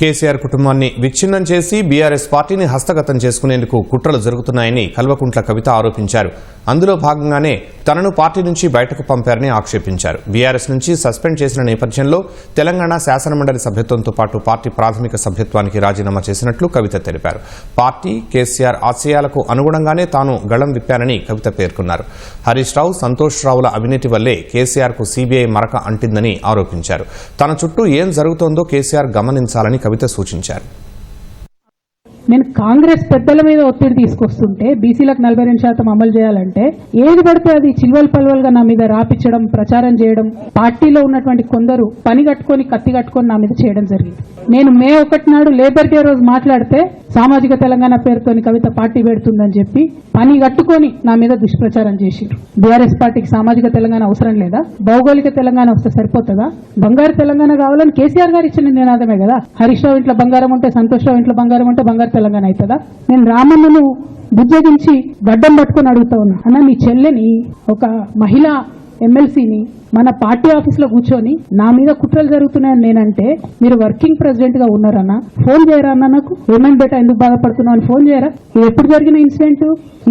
కేసీఆర్ కుటుంబాన్ని విచ్ఛిన్నం చేసి బీఆర్ఎస్ పార్టీని హస్తగతం చేసుకునేందుకు కుట్రలు జరుగుతున్నాయని కల్వకుంట్ల కవిత ఆరోపించారు. అందులో భాగంగానే తనను పార్టీ నుంచి బయటకు పంపారని ఆక్షేపించారు. బీఆర్ఎస్ నుంచి సస్పెండ్ చేసిన నేపథ్యంలో తెలంగాణ శాసనమండలి సభ్యత్వంతో పాటు పార్టీ ప్రాథమిక సభ్యత్వానికి రాజీనామా చేసినట్లు కవిత తెలిపారు. పార్టీ కేసీఆర్ ఆశయాలకు అనుగుణంగానే తాను గళం విప్పానని కవిత పేర్కొన్నారు. హరీష్ రావు సంతోష్ రావుల అవినీతి వల్లే కేసీఆర్కు సీబీఐ మరక అంటిందని ఆరోపించారు. తన చుట్టూ ఏం జరుగుతోందో కేసీఆర్ గమనించాలని కవిత సూచించారు. నేను కాంగ్రెస్ పెద్దల మీద ఒత్తిడి తీసుకొస్తుంటే బీసీలకు నలభై రెండు శాతం అమలు చేయాలంటే ఏది పడితే అది చిల్వల్ పల్వల్గా నా మీద రాపించడం ప్రచారం చేయడం పార్టీలో ఉన్నటువంటి కొందరు పని కట్టుకొని కత్తి కట్టుకొని నా మీద చేయడం జరిగింది. నేను మే ఒకటి నాడు లేబర్ డే రోజు మాట్లాడితే సామాజిక తెలంగాణ పేరుతోని కవిత పార్టీ పెడుతుందని చెప్పి పని కట్టుకొని నా మీద దుష్ప్రచారం చేసిరు బీఆర్ఎస్ పార్టీకి సామాజిక తెలంగాణ అవసరం లేదా? భౌగోళిక తెలంగాణ వస్తే సరిపోతుందా? బంగారు తెలంగాణ కావాలని కేసీఆర్ గారు ఇచ్చిన నినాదమే కదా. హరీష్ రావు ఇంట్లో బంగారం ఉంటే సంతోష్ రావు ఇంట్లో బంగారం ఉంటే బంగారు తెలంగాణ అవుతుందా? నేను రామన్నను బుజ్జగించి గడ్డం పట్టుకొని అడుగుతా ఉన్నా. అన్న నీ చెల్లెని ఒక మహిళ ఎమ్మెల్సీని మన పార్టీ ఆఫీస్లో కూర్చొని నా మీద కుట్రలు జరుగుతున్నాయని నేనంటే మీరు వర్కింగ్ ప్రెసిడెంట్గా ఉన్నారన్న ఫోన్ చేయరా అన్న నాకు? ఏమైనా బేటా ఎందుకు బాధపడుతున్నావు అని ఫోన్ చేయరా? ఇది ఎప్పుడు జరిగిన ఇన్సిడెంట్?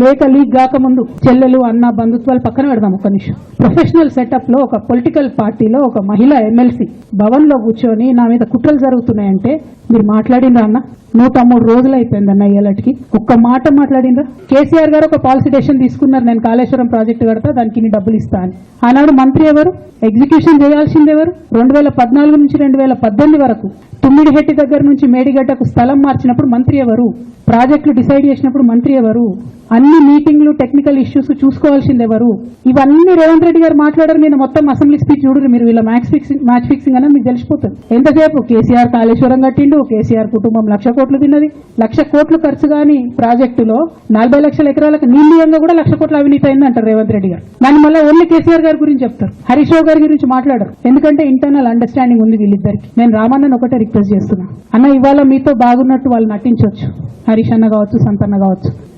లేక లీక్ కాకముందు చెల్లెలు అన్న బంధుత్వాలు పక్కన పెడదాం ఒక నిమిషం. ప్రొఫెషనల్ సెటప్లో ఒక పొలిటికల్ పార్టీలో ఒక మహిళ ఎమ్మెల్సీ భవన్లో కూర్చొని నా మీద కుట్రలు జరుగుతున్నాయంటే మీరు మాట్లాడినరా అన్న? నూట మూడు రోజులు అయిపోయింది అన్న ఇయ్యాలటికి ఒక్క మాట మాట్లాడిండ్రా? కేసీఆర్ గారు ఒక పాలసీ డెసిషన్ తీసుకున్నారు. నేను కాళేశ్వరం ప్రాజెక్టు కడతా దానికి ఇన్ని డబ్బులు ఇస్తా అని. ఆనాడు మంత్రి ఎవరు? ఎగ్జిక్యూషన్ చేయాల్సింది ఎవరు? రెండు వేల పద్నాలుగు నుంచి రెండు వేల పద్దెనిమిది వరకు. తుమ్మిడిహెట్టి దగ్గర నుంచి మేడిగడ్డకు స్థలం మార్చినప్పుడు మంత్రి ఎవరు? ప్రాజెక్టులు డిసైడ్ చేసినప్పుడు మంత్రి ఎవరు? అన్ని మీటింగ్లు టెక్నికల్ ఇష్యూస్ చూసుకోవాల్సింది ఎవరు? ఇవన్నీ రేవంత్ రెడ్డి గారు మాట్లాడారు. నేను మొత్తం అసెంబ్లీ స్పీచ్ చూడరు. మీరు వీళ్ళ మ్యాచ్ ఫిక్సింగ్ మ్యాచ్ ఫిక్సింగ్ అనేది మీకు తెలిసిపోతుంది. ఎంతసేపు? కేసీఆర్ కాళేశ్వరం కట్టిండు. కేసీఆర్ కుటుంబం లక్ష కోట్లు తిన్నది. లక్ష కోట్లు ఖర్చు కాని ప్రాజెక్టులో నలభై లక్షల ఎకరాలకు నీళ్ళీయంగా కూడా లక్ష కోట్ల అవినీతి అయింది అంటారు రేవంత్ రెడ్డి గారు. దాని మళ్ళీ ఓన్లీ కేసీఆర్ గారి గురించి చెప్తారు. హరీష్ గారి గురించి మాట్లాడరు. ఎందుకంటే ఇంటర్నల్ అండర్స్టాండింగ్ ఉంది వీళ్ళిద్దరికి. నేను రామన్నని ఒకటే రిక్వెస్ట్ చేస్తున్నా. అన్న ఇవాళ మీతో బాగున్నట్టు వాళ్ళు నటించవచ్చు హరీష్ అన్న కావచ్చు సంతన్న కావచ్చు.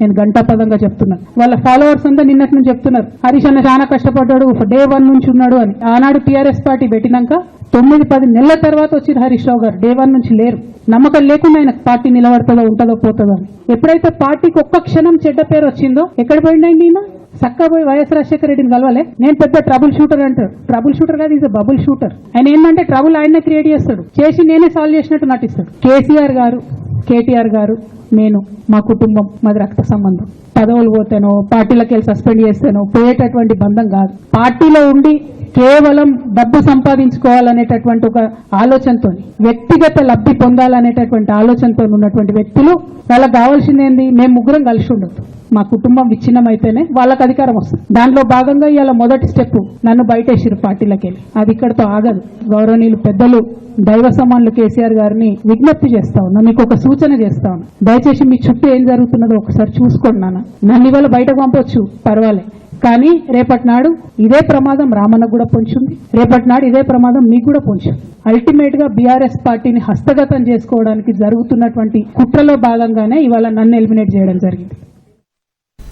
నేను గంటాపదంగా చెప్తున్నాను వాళ్ళ ఫాలోవర్స్ అంతా నిన్నటి నుంచి చెప్తున్నారు. హరీష్ అన్న చాలా కష్టపడ్డాడు డే వన్ నుంచి ఉన్నాడు అని. ఆనాడు టీఆర్ఎస్ పార్టీ పెట్టినాక తొమ్మిది పది నెలల తర్వాత వచ్చింది హరీష్ రావు గారు. డే వన్ నుంచి లేరు. నమ్మకం లేకుండా ఆయన పార్టీ నిలబడుతుందో ఉంటుందో పోతుందో అని. ఎప్పుడైతే పార్టీకి ఒక్క క్షణం చెడ్డ పేరు వచ్చిందో ఎక్కడ పోయిందండి ఈయన? చక్కగా పోయి వైఎస్ రాజశేఖర రెడ్డిని కలవలే. నేను పెద్ద ట్రబుల్ షూటర్ అంటారు. ట్రబుల్ షూటర్ కాదు ఈజ్ బబుల్ షూటర్ ఆయన ఏంటంటే ట్రబుల్ ఆయనే క్రియేట్ చేస్తాడు. చేసి నేనే సాల్వ్ చేసినట్టు నటిస్తాడు. కేసీఆర్ గారు కేటీఆర్ గారు నేను మా కుటుంబం మాది రక్త సంబంధం. పదవులు పోతానో పార్టీలకు వెళ్ళి సస్పెండ్ చేస్తానో పోయేటటువంటి బంధం కాదు. పార్టీలో ఉండి కేవలం డబ్బు సంపాదించుకోవాలనేటటువంటి ఒక ఆలోచనతో వ్యక్తిగత లబ్ధి పొందాలనేటటువంటి ఆలోచనతో ఉన్నటువంటి వ్యక్తులు వాళ్ళకి కావాల్సింది ఏంది? మేము ముగ్గురం కలిసి ఉండొద్దు. మా కుటుంబం విచ్ఛిన్నం అయితేనే వాళ్ళకి అధికారం వస్తుంది. దానిలో భాగంగా ఇవాళ మొదటి స్టెప్ నన్ను బయటేసిరు పార్టీలకు వెళ్ళి. అది ఇక్కడతో ఆగదు. గౌరవనీయులు పెద్దలు దైవ సమానులు కేసీఆర్ గారిని విజ్ఞప్తి చేస్తా ఉన్నా మీకు ఒక సూచన చేస్తా ఉన్నా. దయచేసి మీ చుట్టూ ఏం జరుగుతున్నదో ఒకసారి చూసుకోండి నాన్న. నన్ను ఇవాళ బయటకు పంపొచ్చు. పర్వాలే. కానీ రేపటి నాడు ఇదే ప్రమాదం రామన్నకు కూడా పొంచుంది. రేపటి నాడు ఇదే ప్రమాదం మీకు కూడా పొంచుంది. అల్టిమేట్గా బీఆర్ఎస్ పార్టీని హస్తగతం చేసుకోవడానికి జరుగుతున్నటువంటి కుట్రలో భాగంగానే ఇవాళ నన్ను ఎలిమినేట్ చేయడం జరిగింది.